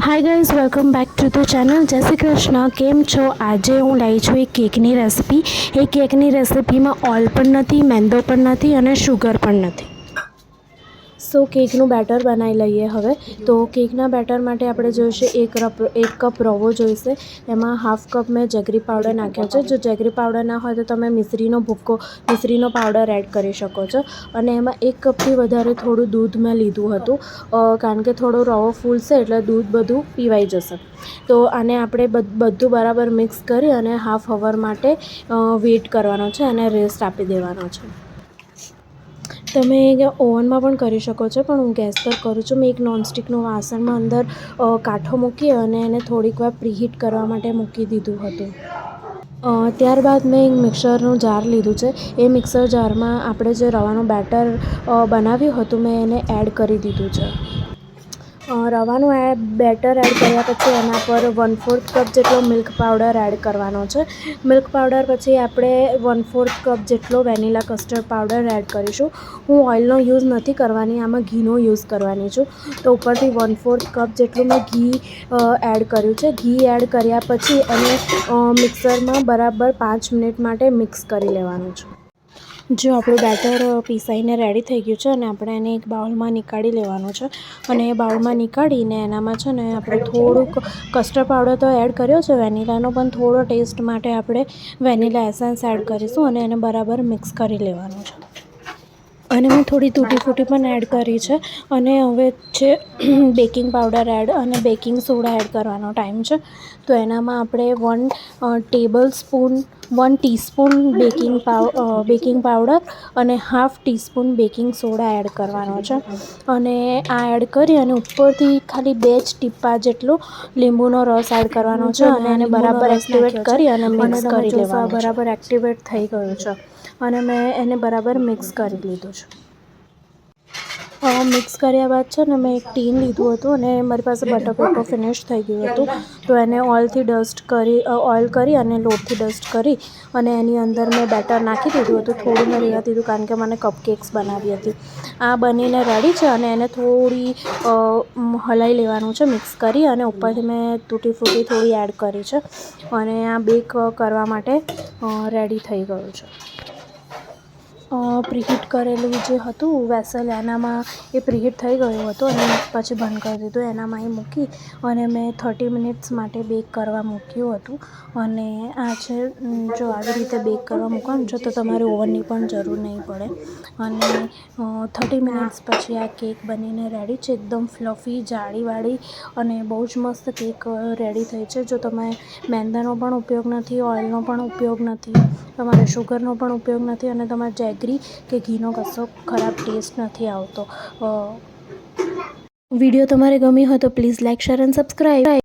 Hi guys welcome back to the channel જય શ્રી કૃષ્ણ. કેમ છો? આજે હું લાવી છું એક કેકની રેસિપી એ કેકની રેસિપીમાં ઓઇલ પણ નથી મેંદો પણ નથી અને શુગર પણ નથી. સો કેકનું બેટર બનાવી લઈએ હવે. તો કેકના બેટર માટે આપણે જોઈશે એક રપ, એક કપ રવો જોઈશે. એમાં હાફ કપ મેં જેગરી પાવડર નાખ્યો છે. જો જેગરી પાવડર ના હોય તો તમે મિશ્રીનો ભૂક્કો મિશ્રીનો પાવડર એડ કરી શકો છો. અને એમાં એક કપથી વધારે થોડું દૂધ મેં લીધું હતું. કારણ કે થોડો રવો ફૂલશે એટલે દૂધ બધું પીવાઈ જશે. તો આને આપણે બધ- બરાબર મિક્સ કરી અને હાફ અવર માટે વેઇટ કરવાનો છે અને રેસ્ટ આપી દેવાનો છે. તમે ઓવનમાં પણ કરી શકો છો, પણ હું ગેસ પર કરું છું. મેં એક નોનસ્ટિકનું વાસણમાં અંદર કાંઠો મૂકી અને એને થોડીક વાર પ્રીહીટ કરવા માટે મૂકી દીધું હતું. ત્યારબાદ મેં એક મિક્સરનું જાર લીધું છે. એ મિક્સર જારમાં આપણે જે રવાનું બેટર બનાવ્યું હતું, મેં એને એડ કરી દીધું છે. રવાનું એ બેટર એડ કર્યા પછી એના પર વન ફોર્થ કપ જેટલો મિલ્ક પાવડર એડ કરવાનો છે. મિલ્ક પાવડર પછી આપણે વન ફોર્થ કપ જેટલો વેનીલા કસ્ટર્ડ પાવડર એડ કરીશું. હું ઓઇલનો યુઝ નથી કરવાની, આમાં ઘીનો યુઝ કરવાની છું. તો ઉપરથી વન ફોર્થ કપ જેટલું મેં ઘી એડ કર્યું છે. ઘી એડ કર્યા પછી એને મિક્સરમાં બરાબર પાંચ મિનિટ માટે મિક્સ કરી લેવાનું છે. જો આપણું બેટર પીસાઈને રેડી થઈ ગયું છે અને આપણે એને એક બાઉલમાં નીકાળી લેવાનું છે. અને એ બાઉલમાં નીકાળીને એનામાં છે ને આપણે થોડુંક કસ્ટર્ડ પાવડર તો એડ કર્યો છે વેનીલાનો પણ થોડો ટેસ્ટ માટે આપણે વેનીલા એસન્સ એડ કરીશું અને એને બરાબર મિક્સ કરી લેવાનું છે. અને મેં થોડી તૂટી ફૂટી પણ એડ કરી છે. અને હવે છે બેકિંગ પાવડર એડ અને બેકિંગ સોડા એડ કરવાનો ટાઈમ છે. તો એનામાં આપણે one tablespoon one teaspoon baking પાવ બેકિંગ પાવડર અને half teaspoon baking soda add કરવાનો છે. અને આ એડ કરી અને ઉપરથી ખાલી બે જ ટીપા જેટલો લીંબુનો રસ એડ કરવાનો છે અને એને બરાબર એક્ટિવેટ કરી અને મિક્સ કરી લેવાનું બરાબર એક્ટિવેટ થઈ ગયું છે. અને મેં એને બરાબર મિક્સ કરી લીધું છે. મિક્સ કર્યા બાદ છે ને મેં એક ટીન લીધું હતું અને મારી પાસે બટર પેપર ફિનિશ થઈ ગયું હતું. તો એને ઓઇલથી ડસ્ટ કરી ઓઇલ કરી અને લોટથી ડસ્ટ કરી અને એની અંદર મેં બેટર નાખી દીધું હતું. થોડું મેં રહેવા દીધું કારણ કે મને કપકેક્સ બનાવી હતી. આ બનીને રેડી છે અને એને થોડી હલાઈ લેવાનું છે મિક્સ કરી અને ઉપરથી મેં તૂટી ફૂટી થોડી એડ કરી છે. અને આ બેક કરવા માટે રેડી થઈ ગયું છે. પ્રીહીટ કરેલું જે હતું, વેસલ, એનામાં એ પ્રીહીટ થઈ ગયું હતું અને પછી બંધ કરી દીધું. એનામાં એ મૂકી અને મેં થર્ટી મિનિટ્સ માટે બેક કરવા મૂક્યું હતું. અને આ છે જો આવી રીતે બેક કરવા મૂકવાનું છે, તો તમારે ઓવનની પણ જરૂર નહીં પડે. અને થર્ટી મિનિટ્સ પછી આ કેક બનીને રેડી છે, એકદમ ફ્લફી, જાળીવાળી અને બહુ જ મસ્ત કેક રેડી થઈ છે. જો તમે મેંદાનો પણ ઉપયોગ નથી, ઓઇલનો પણ ઉપયોગ નથી, તમારે શુગરનો પણ ઉપયોગ નથી અને તમારે જેગરી કે ઘીનો કશો ખરાબ ટેસ્ટ નથી આવતો. વીડિયો તમારે ગમી હોય તો please like share and subscribe